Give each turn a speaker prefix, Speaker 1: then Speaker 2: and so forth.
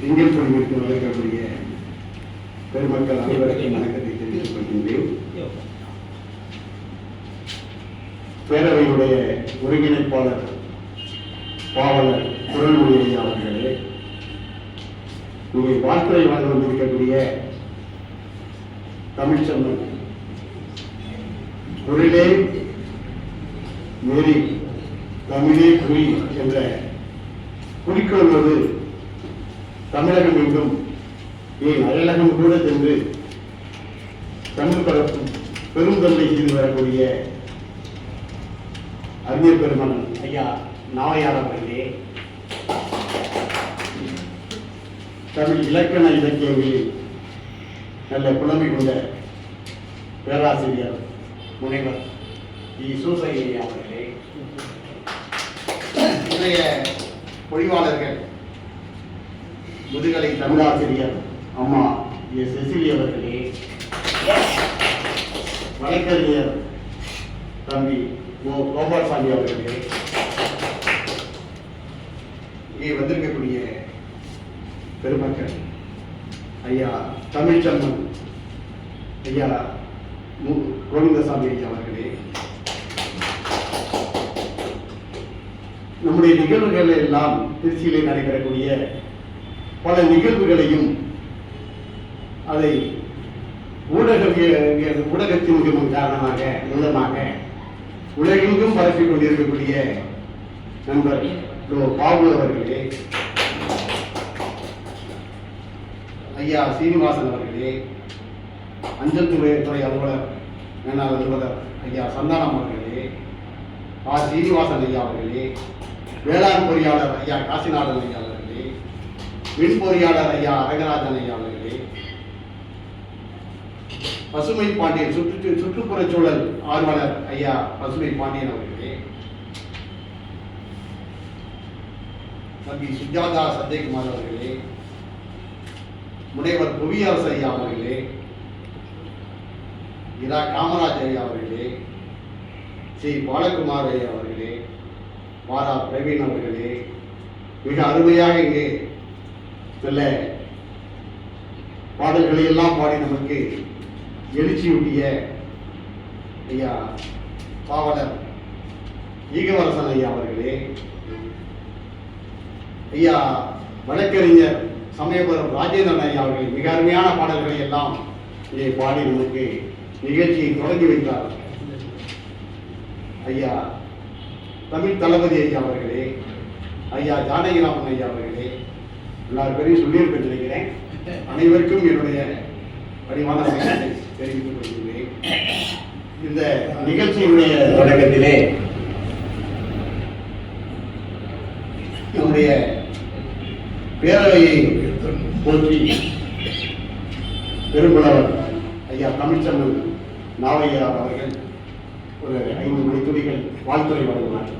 Speaker 1: திங்கள் குழுவிற்கு வழங்கக்கூடிய பெருமக்கள் அனைவருக்கும் வணக்கத்தை தெரிவித்துக் கொள்கின்றேன். பேரவையுடைய ஒருங்கிணைப்பாளர் பாவலர் குரல்மொழி அவர்களே இங்கே வாழ்த்துறை வழங்க வந்திருக்கக்கூடிய தமிழ்ச்செல்வன் குரலே நெறி தமிழே குறி என்ற குறிக்கோளோடு தமிழகம் எங்கும் ஏன் அயலகம் கூட சென்று தமிழ் பரப்பும் பெருந்தொல்லை செய்து வரக்கூடிய அறிஞர் பெருமன் ஐயா நாவையார் அவர்களே. தமிழ் இலக்கண இலக்கியங்களில் நல்ல புலமை கொண்ட பேராசிரியர் முனைவர் இ சூசையா அவர்களே. இன்றைய பொழிவாளர்கள் முதுகலை தமிழாசிரியர் அம்மா எஸ் செசிலி அவர்களே. வழக்கறிஞர் தம்பி ஓ கோபால்சாமி அவர்களே. இங்கே வந்திருக்கக்கூடிய பெருமக்கள் ஐயா தமிழ்ச்சம்மன் ஐயா மு கோவிந்தசாமி ஐயா அவர்களே. நம்முடைய நிகழ்வுகள் எல்லாம் திருச்சியிலே நடைபெறக்கூடிய பல நிகழ்வுகளையும் அதை ஊடக ஊடகத்தின் மிகவும் காரணமாக மூலமாக உலகெங்கும் பரப்பிக் கொண்டிருக்கக்கூடிய நண்பர் பாபு அவர்களே ஐயா சீனிவாசன் அவர்களே அஞ்சல் துறை துறை அலுவலர் மேலாளர் அலுவலர் ஐயா சந்தானம் அவர்களே ஆ. சீனிவாசன் ஐயா அவர்களே வேளாண் பொறியாளர் ஐயா காசிநாதன் ஐயா விண்பொறியாளர் ஐயா அரங்கராஜன் ஐயா அவர்களே. பசுமை பாண்டியன் சுற்று சுற்றுப்புற சூழல் ஆர்வலர் ஐயா பசுமை பாண்டியன் அவர்களே. தம்பி சுஜாதா சந்தேகுமார் அவர்களே. முனைவர் புவியரசு ஐயா அவர்களே. இரா காமராஜ் ஐயா அவர்களே. ஸ்ரீ பாலகுமார் ஐயா அவர்களே. வாரா பிரவீன் அவர்களே. மிக அருமையாக இங்கே சில பாடல்களை எல்லாம் பாடி நமக்கு எழுச்சியுடைய ஐயா பாவலர் ஈகவரசன் ஐயா அவர்களே ஐயா வழக்கறிஞர் சமயபுரம் ராஜேந்திரன் ஐயா அவர்கள் மிக அருமையான பாடல்களை எல்லாம் இதை பாடி நமக்கு நிகழ்ச்சியை தொடங்கி வைத்தார். ஐயா தமிழ் தளபதி ஐயா அவர்களே ஐயா ஜானகிராமன் ஐயா அவர்களே எல்லார் பேரையும் சொல்லியிருக்க நினைக்கிறேன் அனைவருக்கும் என்னுடைய பணிவான தெரிவித்துக் கொள்கிறேன் இந்த நிகழ்ச்சியினுடைய தொடக்கத்திலே நம்முடைய பேரவையை போற்றி பெரும்புலவர் ஐயா தமிழ்ச்செல்வன் நாவையா அவர்கள் ஒரு ஐந்து மணி துணிகள் வாழ்த்துறை வழங்கினார்